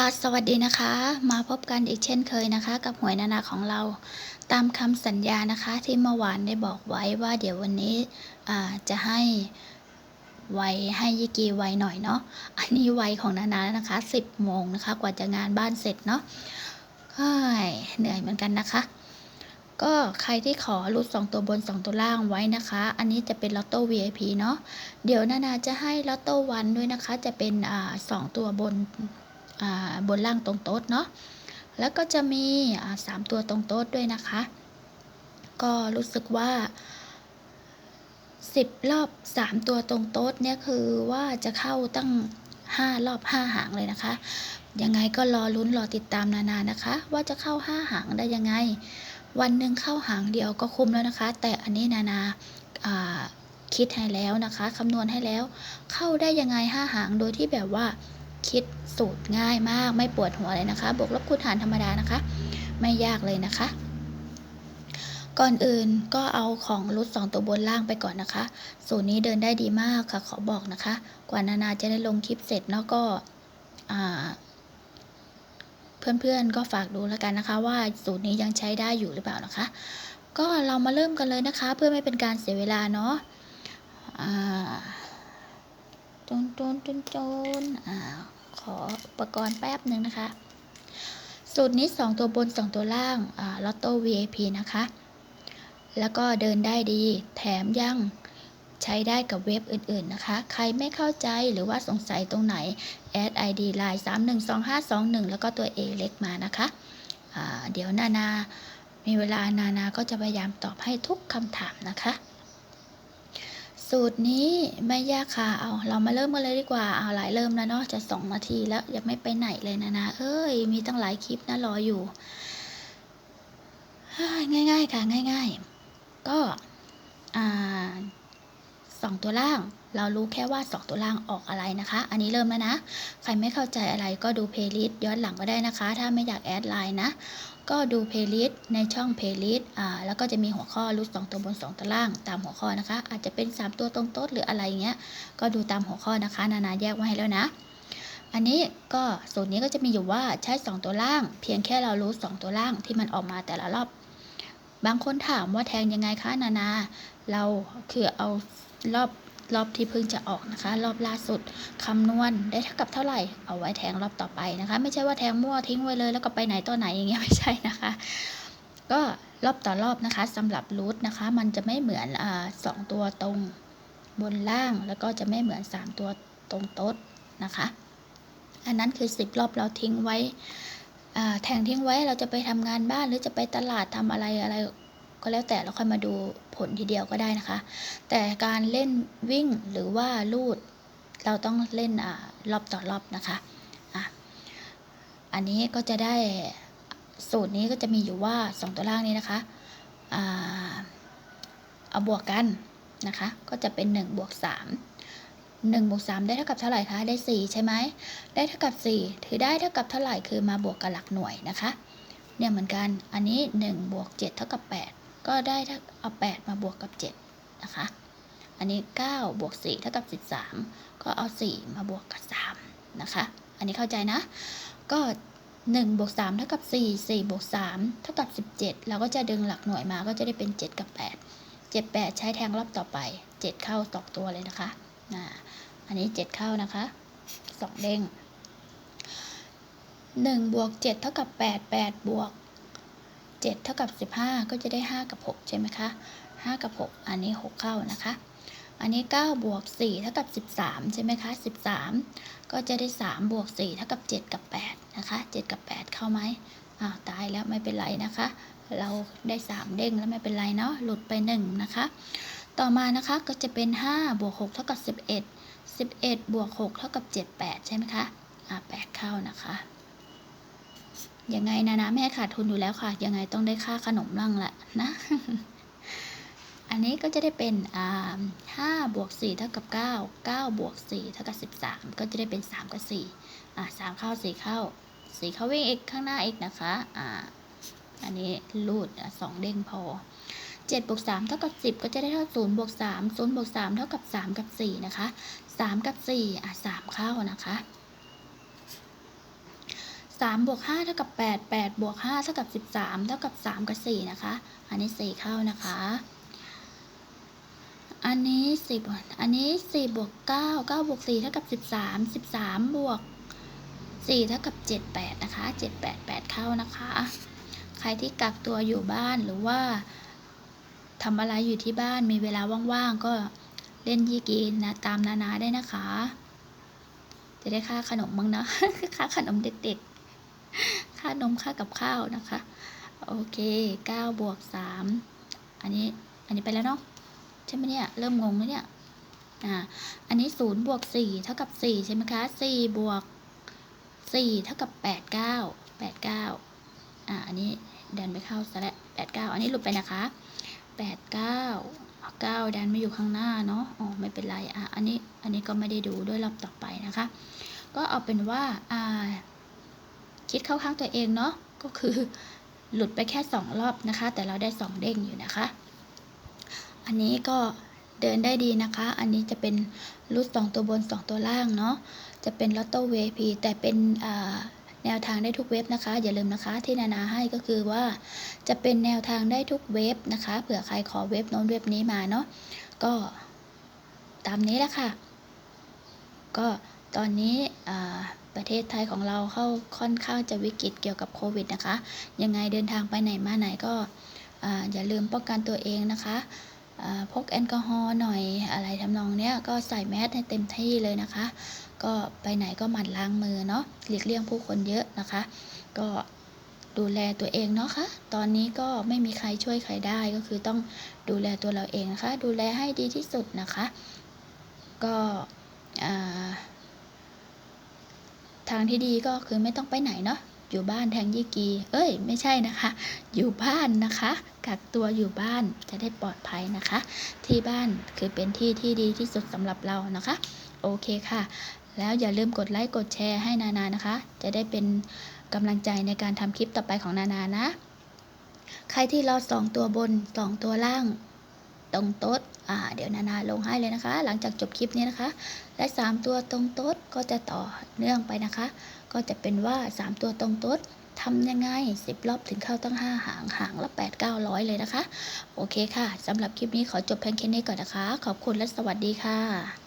ค่ะสวัสดีนะคะ มาพบกันอีกเช่นเคยนะคะ กับหวยนานาของเราตามคำสัญญานะคะ ที่เมื่อวานได้บอกไว้ว่าเดี๋ยววันนี้จะให้ไวให้ยิกีไวหน่อยเนาะอันนี้ไวของนานานะคะ 10โมงนะคะ กว่าจะงานบ้านเสร็จเนาะเฮ้ยเหนื่อยเหมือนกันนะคะ ก็ใครที่ขอรุด2ตัวบน 2 ตัวล่างไว้นะคะ อันนี้จะเป็นลอตโต้ VIP เนาะเดี๋ยวนานาจะให้ลอตโต้วันด้วยนะคะ จะเป็นอ่าสองตัวบน บนล่างตรงโต๊ดเนาะแล้วก็จะมีสามตัวตรงโต๊ดด้วยนะคะ ก็รู้สึกว่าสิบรอบสามตัวตรงโต๊ดเนี่ยคือว่าจะเข้าตั้งห้ารอบห้าหางเลยนะคะ ยังไงก็รอลุ้นรอติดตามนานานะคะ ว่าจะเข้าห้าหางได้ยังไง วันหนึ่งเข้าหางเดียวก็คุ้มแล้วนะคะ แต่อันนี้นานาาคิดให้แล้วนะคะคำนวณให้แล้วเข้าได้ยังไงห้าหางโดยที่แบบว่า คิดสูตรง่ายมาก ไม่ปวดหัวเลยนะคะ บวกลบคูณหารธรรมดานะคะ ไม่ยากเลยนะคะ ก่อนอื่นก็เอาของรุด2ตัวบนล่างไปก่อนนะคะ สูตรนี้เดินได้ดีมากค่ะ ขอบอกนะคะ กว่านานาจะได้ลงคลิปเสร็จแล้วก็เพื่อนๆก็ฝากดูแล้วกันนะคะ ว่าสูตรนี้ยังใช้ได้อยู่หรือเปล่านะคะ ก็เรามาเริ่มกันเลยนะคะ เพื่อไม่เป็นการเสียเวลาเนาะจนจนจนจนอ่า ออุปกรณ์แป๊บหนึ่งนะคะ สูตรนี้ 2 ตัวบน 2 ตัวล่างลอตโต้ VIP นะคะ แล้วก็เดินได้ดีแถมยังใช้ได้กับเว็บอื่นๆนะคะ ใครไม่เข้าใจหรือว่าสงสัยตรงไหนแอด ID line 312521 แล้วก็ตัว A เล็กมานะคะะเดี๋ยวนานา มีเวลานานาก็จะพยายามตอบให้ทุกคำถามนะคะ สูตรนี้ไม่ยากค่ะ เอาเรามาเริ่มกันเลยดีกว่า เอาหลายเริ่มแล้วเนาะ จะสองนาทีแล้วยังไม่ไปไหนเลยนะนะ เอ้ย มีตั้งหลายคลิปนะรออยู่ ง่ายๆค่ะง่าย ๆ ก็ อ่าสองตัวล่าง เรารู้แค่ว่าสองตัวล่างออกอะไรนะคะ อันนี้เริ่มแล้วนะ ใครไม่เข้าใจอะไรก็ดูเพลย์ลิสต์ย้อนหลังก็ได้นะคะ ถ้าไม่อยากแอดไลน์นะ ก็ดูเพลย์ลิสต์ในช่องเพลย์ลิสต์อ่าแล้วก็จะมีหัวข้อรุด2ตัวบน 2 ตัวล่างตามหัวข้อนะคะ อาจจะเป็น 3 ตัวตรงโต๊ดหรืออะไรเงี้ย ก็ดูตามหัวข้อนะคะ นานาแยกไว้ให้แล้วนะอันนี้ก็สูตรนี้ก็จะมีอยู่ว่าใช้ 2 ตัวล่าง เพียงแค่เรารู้ 2 ตัวล่างที่มันออกมาแต่ละรอบ บางคนถามว่าแทงยังไงคะนานา เราคือเอารอบ รอบที่เพิ่งจะออกนะคะ รอบล่าสุดคำนวณได้เท่ากับเท่าไหร่เอาไว้แทงรอบต่อไปนะคะ ไม่ใช่ว่าแทงมั่วทิ้งไว้เลย แล้วก็ไปไหนต่อไหนอย่างเงี้ยไม่ใช่นะคะ ก็รอบต่อรอบนะคะสำหรับรูทนะคะ มันจะไม่เหมือนอสองตัวตรงบนล่างแล้วก็จะไม่เหมือนสามตัวตรงโต๊ดนะคะ อันนั้นคือสิบรอบเราทิ้งไว้แทงทิ้งไว้เราจะไปทำงานบ้านหรือจะไปตลาดทำอะไรอะไร ก็แล้วแต่เราค่อยมาดูผลทีเดียวก็ได้นะคะ แต่การเล่นวิ่งหรือว่าลูด เราต้องเล่นอรอบต่อรอบนะคะอะอันนี้ก็จะได้สูตรนี้ก็จะมีอยู่ว่า 2 ตัวล่างนี้นะคะเอาบวกกันนะคะ ก็จะเป็น 1 บวก 3 1บวก3ได้เท่ากับเท่าไหร่คะ ได้ 4 ใช่ไหม ได้เท่ากับ 4 ถือได้เท่ากับเท่าไหร่ คือมาบวกกับหลักหน่วยนะคะ เนี่ยเหมือนกัน อันนี้ 1 บวก 7 เท่ากับ 8 ก็ได้ถ้าเอา 8 มาบวกกับ 7 นะคะ อันนี้ 9 บวก 4 เท่ากับ 13 ก็เอา 4 มาบวกกับ 3 นะคะ อันนี้เข้าใจนะ ก็1บวก3เท่ากับ 4 4บวก3เท่ากับ 17 เราก็จะดึงหลักหน่วยมาก็จะได้เป็น 7 กับ 8 7 8 ใช้แทงรอบต่อไป 7 เข้าตอกตัวเลยนะคะนะอันนี้ 7 เข้านะคะ 2 เด้ง1บวก7เท่ากับ 8 8บวก 7 เท่ากับ 15 ก็จะได้ 5 กับ 6 ใช่ไหมคะ 5 กับ 6 อันนี้ 6 เข้านะคะ อันนี้ 9 บวก 4 เท่ากับ 13 ใช่ไหมคะ 13 ก็จะได้ 3 บวก 4 เท่ากับ 7 กับ 8 นะคะ 7 กับ 8 เข้าไหมอ้าว ตายแล้วไม่เป็นไรนะคะ เราได้ 3 เด้งแล้วไม่เป็นไรเนาะ หลุดไป 1 นะคะ ต่อมานะคะก็จะเป็น 5 บวก 6 เท่ากับ 11 11 บวก 6 เท่ากับ 7 8 ใช่ไหมคะ อ่า8เข้านะคะ ยังไงนะนะแม่ขาดทุนอยู่แล้วค่ะ ยังไงต้องได้ค่าขนมร่างละนะ อันนี้ก็จะได้เป็นอ่าห้าบวกสี่เท่ากับเก้าเก้าบวกสี่เท่ากับสิบสามก็จะได้เป็นสามกับสี่อ่าสามเข้าสี่เข้าสี่เข้าวิ่งอีกข้างหน้าอีกนะคะอ่าอันนี้รูดสองเด้งพอเจ็ดบวกสามเท่ากับสิบก็จะได้เท่าศูนย์บวกสามศูนย์บวกสามเท่ากับสามกับสี่นะคะสามกับสี่อะสามเข้านะคะ สามบวกห้าเท่ากับแปดแปดบวกห้าเท่ากับสิบสามเท่ากับสามกับสี่นะคะ อันนี้สี่เข้านะคะ อันนี้สิบอันนี้สี่บวกเก้าเก้าบวกสี่เท่ากับสิบสามสิบสามบวกสี่เท่ากับเจ็ดแปดนะคะเจ็ดแปดแปดเข้านะคะ ใครที่กักตัวอยู่บ้านหรือว่าทำอะไรอยู่ที่บ้านมีเวลาว่างๆ ก็เล่นยี่กีนะตามนานาได้นะคะ จะได้ค่าขนมมั้งเนาะค่าขนมเด็กๆ ค่านมค่ากับข้าวนะคะ โอเคเก้าบวกสามอันนี้อันนี้ไปแล้วเนาะใช่ไหมเนี่ย เริ่มงงแล้วเนี่ยอ่าอันนี้ศูนย์บวกสี่เท่ากับสี่ใช่ไหมคะสี่บวกสี่เท่ากับแปดเก้าแปดเก้าอ่าอันนี้ดันไปเข้าซะแล้วแปดเก้าอันนี้หลุดไปนะคะแปดเก้าเก้าดันมาอยู่ข้างหน้าเนาะอ๋อไม่เป็นไรอะอันนี้อันนี้ก็ไม่ได้ดูด้วยรอบต่อไปนะคะ ก็เอาเป็นว่าอ่า คิดเข้าข้างตัวเองเนาะก็คือหลุดไปแค่สองรอบนะคะ แต่เราได้สองเด้งอยู่นะคะ อันนี้ก็เดินได้ดีนะคะ อันนี้จะเป็นรูดสองตัวบนสองตัวล่างเนาะจะเป็นลอตโต้เวพีแต่เป็นแนวทางได้ทุกเว็บนะคะ อย่าลืมนะคะที่นานาให้ก็คือว่าจะเป็นแนวทางได้ทุกเว็บนะคะ เผื่อใครขอเว็บโน้นเว็บนี้มาเนาะก็ตามนี้แหละค่ะ ก็ตอนนี้อ่า ประเทศไทยของเราเข้าค่อนข้างจะวิกฤตเกี่ยวกับโควิดนะคะ ยังไงเดินทางไปไหนมาไหนก็อ่าอย่าลืมป้องกันตัวเองนะคะพกแอลกอฮอล์หน่อยอะไรทำนองเนี้ยก็ใส่แมสให้เต็มที่เลยนะคะ ก็ไปไหนก็หมั่นล้างมือเนาะหลีกเลี่ยงผู้คนเยอะนะคะ ก็ดูแลตัวเองเนาะคะตอนนี้ก็ไม่มีใครช่วยใครได้ก็คือต้องดูแลตัวเราเองนะคะ ดูแลให้ดีที่สุดนะคะ ก็อ่า ทางที่ดีก็คือไม่ต้องไปไหนเนาะอยู่บ้านแทงยี่กี เอ้ย ไม่ใช่นะคะ อยู่บ้านนะคะ กักตัวอยู่บ้านจะได้ปลอดภัยนะคะ ที่บ้านคือเป็นที่ที่ดีที่สุดสำหรับเรานะคะ โอเคค่ะ แล้วอย่าลืมกดไลค์กดแชร์ให้นานานะคะ จะได้เป็นกำลังใจในการทำคลิปต่อไปของนานานะ ใครที่รอสองตัวบนสองตัวล่าง ตรงโต๊ดอ่าเดี๋ยวนานาลงให้เลยนะคะ หลังจากจบคลิปนี้นะคะ และสามตัวตรงโต๊ดก็จะต่อเนื่องไปนะคะ ก็จะเป็นว่าสามตัวตรงโต๊ดทำยังไงสิบรอบถึงเข้าตั้งห้าหางหางละแปดเก้าร้อยเลยนะคะ โอเคค่ะสำหรับคลิปนี้ขอจบเพียงแค่นี้ก่อนนะคะ ขอบคุณและสวัสดีค่ะ